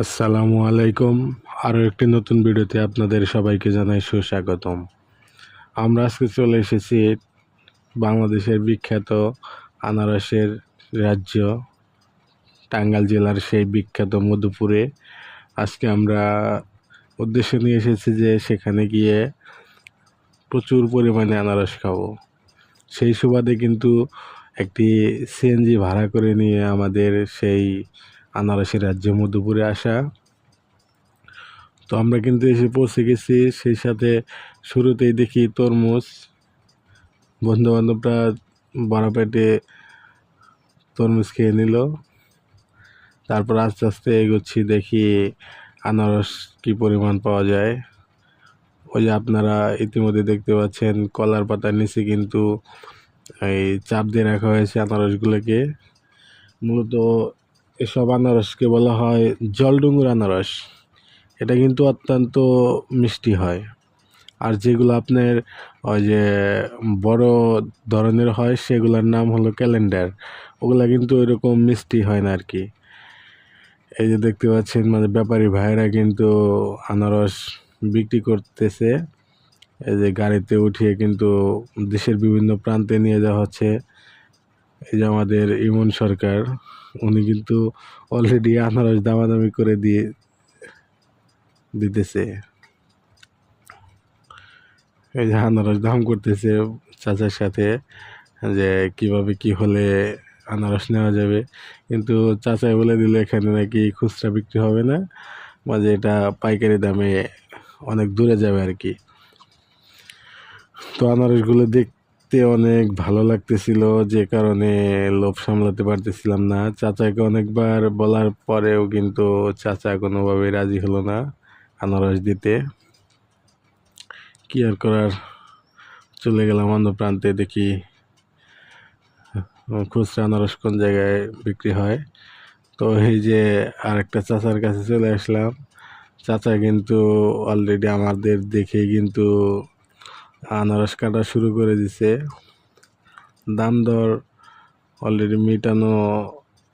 আসসালামু আলাইকুম। আরও একটি নতুন ভিডিওতে আপনাদের সবাইকে জানাই সুস্বাগতম। আমরা আজকে চলে এসেছি বাংলাদেশের বিখ্যাত আনারসের রাজ্য টাঙ্গাল জেলার সেই বিখ্যাত মধুপুরে। আজকে আমরা উদ্দেশ্য নিয়ে এসেছি যে সেখানে গিয়ে প্রচুর পরিমাণে আনারস খাব। সেই সুবাদে কিন্তু একটি সিএনজি ভাড়া করে নিয়ে আমাদের সেই আনারসের রাজ্য মধুপুরে আসা। তো আমরা কিন্তু এসে পৌঁছে গেছি, সেই সাথে শুরুতেই দেখি তরমুজ। বন্ধু বান্ধবরা বড় পেটে তরমুজ খেয়ে নিল। তারপর আস্তে আস্তে এগোচ্ছি, দেখি আনারস কি পরিমাণ পাওয়া যায়। ওই যে আপনারা ইতিমধ্যে দেখতে পাচ্ছেন, কলার পাতার নিচে কিন্তু এই চাপ দিয়ে রাখা হয়েছে আনারসগুলোকে। মূলত এসব আনারসকে বলা হয় জলডুঙ্গুর আনারস। এটা কিন্তু অত্যন্ত মিষ্টি হয়। আর যেগুলো আপনার ওই যে বড় ধরনের হয়, সেগুলোর নাম হলো ক্যালেন্ডার। ওগুলা কিন্তু ওইরকম মিষ্টি হয় না আর কি এই যে দেখতে পাচ্ছেন মানে ব্যাপারী ভাইয়েরা কিন্তু আনারস বিক্রি করতেছে। এই যে গাড়িতে উঠিয়ে কিন্তু দেশের বিভিন্ন প্রান্তে নিয়ে যাওয়া হচ্ছে। এই যে আমাদের ইমন সরকার, উনি কিন্তু অলরেডি আনারস দামাদামি করে দিয়ে দিতেছে। এই যে আনারস দাম করতেছে চাচার সাথে, যে কীভাবে কি হলে আনারস নেওয়া যাবে। কিন্তু চাচাই বলে দিলে, এখানে নাকি খুচরা বিক্রি হবে না মাঝে এটা পাইকারি দামে অনেক দূরে যাবে আর কি তো আনারসগুলো দেখতে অনেক ভালো লাগতেছিল, যে কারণে লোভ সামলাতে পারতেছিলাম না। চাচাকে অনেকবার বলার পরেও কিন্তু চাচা কোনোভাবেই রাজি হলো না আনারস দিতে। কি আর করার? চলে গেলাম অন্য প্রান্তে, দেখি খুচরা আনারস কোন জায়গায় বিক্রি হয়। তো এই যে আরেকটা চাচার কাছে চলে আসলাম। চাচা কিন্তু অলরেডি আমাদের দেখে কিন্তু আনারস কাটা শুরু করে দিছে। দাম দর অলরেডি মেটানো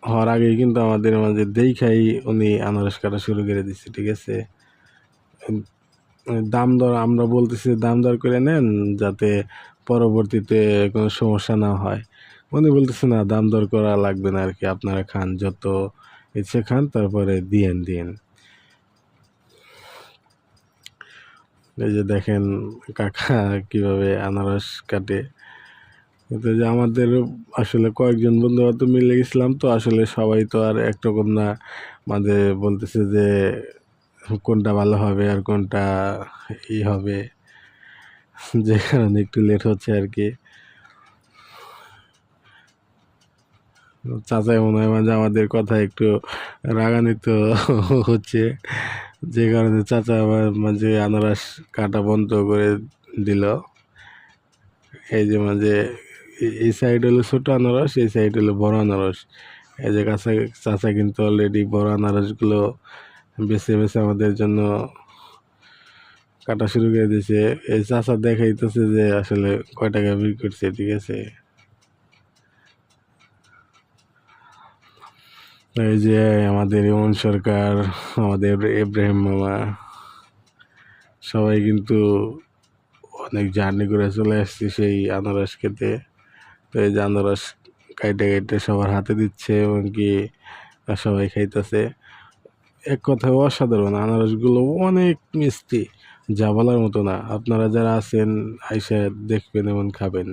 হওয়ার আগেই কিন্তু আমাদের মাঝে দেখাই উনি আনারস কাটা শুরু করে দিচ্ছে ঠিক আছে? দাম দর আমরা বলতেছি দাম দর করে নেন যাতে পরবর্তীতে কোনো সমস্যা না হয়। উনি বলতেছে, না, দাম দর করা লাগবে না আর কি আপনারা খান যত ইচ্ছে খান, তারপরে দিয়েন দিন এই যে দেখেন কাকা কীভাবে আনারস কাটে। কিন্তু যে আমাদের আসলে কয়েকজন বন্ধু বান্ধব মিলে গেছিলাম, তো আসলে সবাই তো আর একরকম না। মাঝে বলতেছে যে, কোনটা ভালো হবে আর কোনটা ই হবে। যে কারণে একটু লেট হচ্ছে আর কি। চাচাই মনে হয় মাঝে আমাদের কথা একটু রাগান্বিত হচ্ছে। যে কারণে চাচা আবার মাঝে আনারস কাটা বন্ধ করে দিল। এই যে মাঝে এই সাইড হলো ছোটো আনারস, এই সাইড হলো বড় আনারস। এই যে কাঁচা চাচা কিন্তু অলরেডি বড় আনারসগুলো বেছে বেছে আমাদের জন্য কাটা শুরু করে দিয়েছে। এই চাচা দেখাইতেছে যে আসলে কয় টাকা বিক্রি করছে, ঠিক আছে? এই যে আমাদের ইমন সরকার, আমাদের ইব্রাহিম মামা, সবাই কিন্তু অনেক জার্নি করে চলে আসছি সেই আনারস খেতে। তো এই যে আনারস কাইটে কাইটে সবার হাতে দিচ্ছে এবং কি সবাই খাইতেছে। এক কথায় অসাধারণ, আনারসগুলো অনেক মিষ্টি, যা বলার মতো না। আপনারা যারা আছেন, আইসা দেখবেন এবং খাবেন।